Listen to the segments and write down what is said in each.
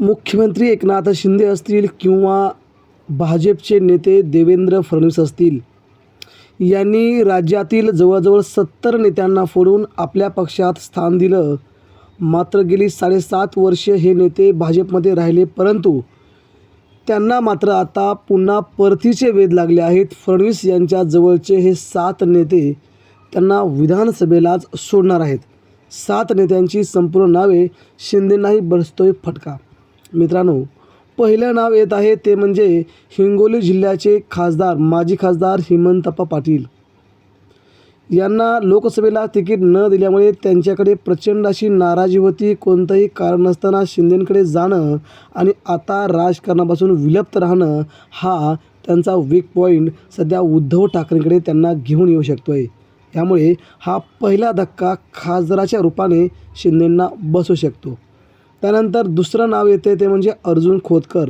मुख्यमंत्री एकनाथ शिंदे असतील किंवा भाजपचे नेते देवेंद्र फडणवीस असतील यांनी राज्यातील जवळजवळ सत्तर नेत्यांना फोडून आपल्या पक्षात स्थान दिलं. मात्र गेली साडेसात वर्षे हे नेते भाजपमध्ये राहिले परंतु त्यांना मात्र आता पुन्हा परतीचे वेध लागले आहेत. फडणवीस यांच्या जवळचे हे सात नेते त्यांना विधानसभेलाच सोडणार आहेत. सात नेत्यांची संपूर्ण नावे शिंदेंनाही बसतोय फटका. मित्रांनो पहिलं नाव येत आहे ते म्हणजे हिंगोली जिल्ह्याचे खासदार माजी खासदार हिमंतप्पा पाटील. यांना लोकसभेला तिकीट न दिल्यामुळे त्यांच्याकडे प्रचंड अशी नाराजी होती. कोणतंही कारण नसताना शिंदेंकडे जाणं आणि आता राजकारणापासून विलप्त राहणं हा त्यांचा वीक पॉईंट सध्या उद्धव ठाकरेंकडे त्यांना घेऊन येऊ शकतो आहे त्यामुळे हा पहिला धक्का खासदाराच्या रूपाने शिंदेंना बसू शकतो. त्यानंतर दुसरं नाव येते ते म्हणजे अर्जुन खोतकर.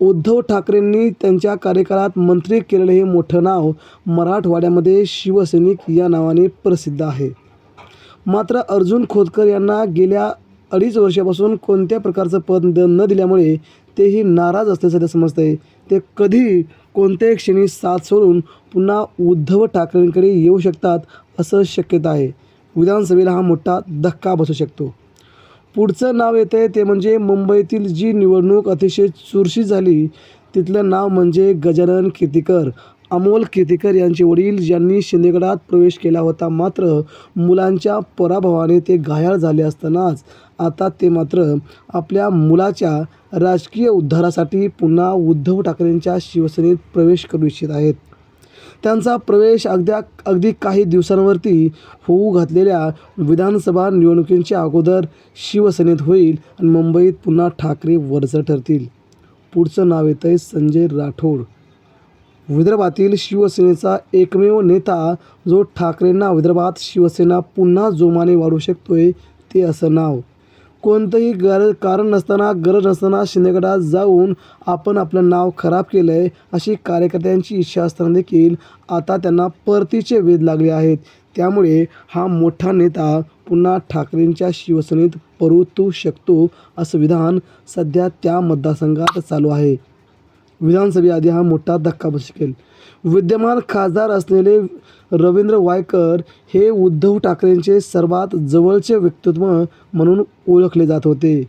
उद्धव ठाकरेंनी त्यांच्या कार्यकाळात मंत्री केलेलं हे मोठं नाव मराठवाड्यामध्ये शिवसैनिक या नावाने प्रसिद्ध आहे. मात्र अर्जुन खोतकर यांना गेल्या अडीच वर्षापासून कोणत्या प्रकारचं पद द- न दिल्यामुळे तेही नाराज असल्याचं ते समजतंय. ते कधी कोणत्याही क्षणी साथ सोडून पुन्हा उद्धव ठाकरेंकडे येऊ शकतात असं शक्यता आहे. विधानसभेला हा मोठा धक्का बसू शकतो. पुढचं नाव येतं आहे ते म्हणजे मुंबईतील जी निवडणूक अतिशय चुरशी झाली तिथलं नाव म्हणजे गजानन कीर्तीकर अमोल कीर्तीकर यांचे वडील ज्यांनी शिंदेगडात प्रवेश केला होता मात्र मुलांच्या पराभवाने ते घायाळ झाले असतानाच आता ते मात्र आपल्या मुलाच्या राजकीय उद्धारासाठी पुन्हा उद्धव ठाकरेंच्या शिवसेनेत प्रवेश करू इच्छित आहेत. त्यांचा प्रवेश अगद्या अगदी काही दिवसांवरती होऊ घातलेल्या विधानसभा निवडणुकींच्या अगोदर शिवसेनेत होईल आणि मुंबईत पुन्हा ठाकरे वरचं ठरतील. पुढचं नाव येतं आहे संजय राठोड. विदर्भातील शिवसेनेचा एकमेव नेता जो ठाकरेंना विदर्भात शिवसेना पुन्हा जोमाने वाढू शकतोय ते असं नाव. कोणतंही गर कारण नसताना गरज नसताना शिंदेगडात जाऊन आपण आपलं नाव खराब केलं आहे अशी कार्यकर्त्यांची इच्छा असताना देखील आता त्यांना परतीचे वेध लागले आहेत. त्यामुळे हा मोठा नेता पुन्हा ठाकरेंच्या शिवसेनेत परतू शकतो असं विधान सध्या त्या मतदारसंघात चालू आहे. विधानसभेआधी हा मोठा धक्का बसू शकेल विद्यमान खासदार असलेले रवींद्र वायकर हे उद्धव ठाकरेंचे सर्वात जवळचे व्यक्तित्व म्हणून ओळखले जात होते.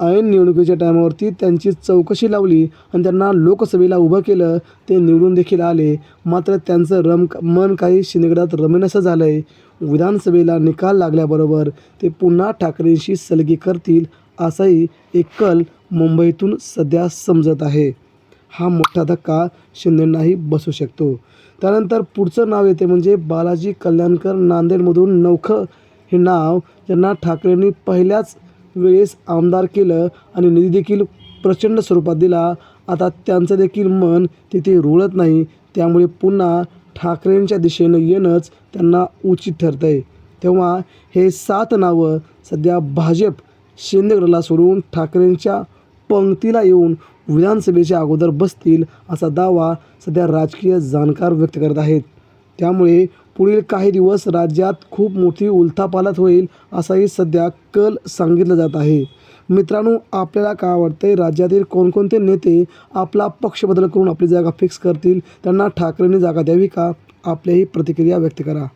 ऐन निवडणुकीच्या टायमावरती त्यांची चौकशी लावली आणि त्यांना लोकसभेला उभं केलं ते निवडून देखील आले. मात्र त्यांचं रम मन काही शिंदेगडात रमेनसं झालं आहे विधानसभेला निकाल लागल्याबरोबर ते पुन्हा ठाकरेंशी सलगी करतील असाही एक कल मुंबईतून सध्या समजत आहे. हा मोठा धक्का शिंदेंनाही बसू शकतो. त्यानंतर पुढचं नाव येते म्हणजे बालाजी कल्याणकर नांदेडमधून नौखं हे नाव ज्यांना ठाकरेंनी पहिल्याच वेळेस आमदार केलं आणि निधी देखील प्रचंड स्वरूपात दिला. आता त्यांचं देखील मन तिथे रुळत नाही. त्यामुळे पुन्हा ठाकरेंच्या दिशेनं येणंच त्यांना उचित ठरतं आहे तेव्हा हे सात नावं सध्या भाजप शिंदेगडला सोडून ठाकरेंच्या पंक्तीला येऊन विधानसभेच्या अगोदर बसतील असा दावा सध्या राजकीय जाणकार व्यक्त करत आहेत. त्यामुळे पुढील काही दिवस राज्यात खूप मोठी उलथापालथ होईल असाही सध्या कल सांगितलं जात आहे. मित्रांनो आपल्याला काय वाटतंय? राज्यातील कोणकोणते नेते आपला पक्ष बदल करून आपली जागा फिक्स करतील? त्यांना ठाकरेंनी जागा द्यावी का? आपल्याही प्रतिक्रिया व्यक्त करा.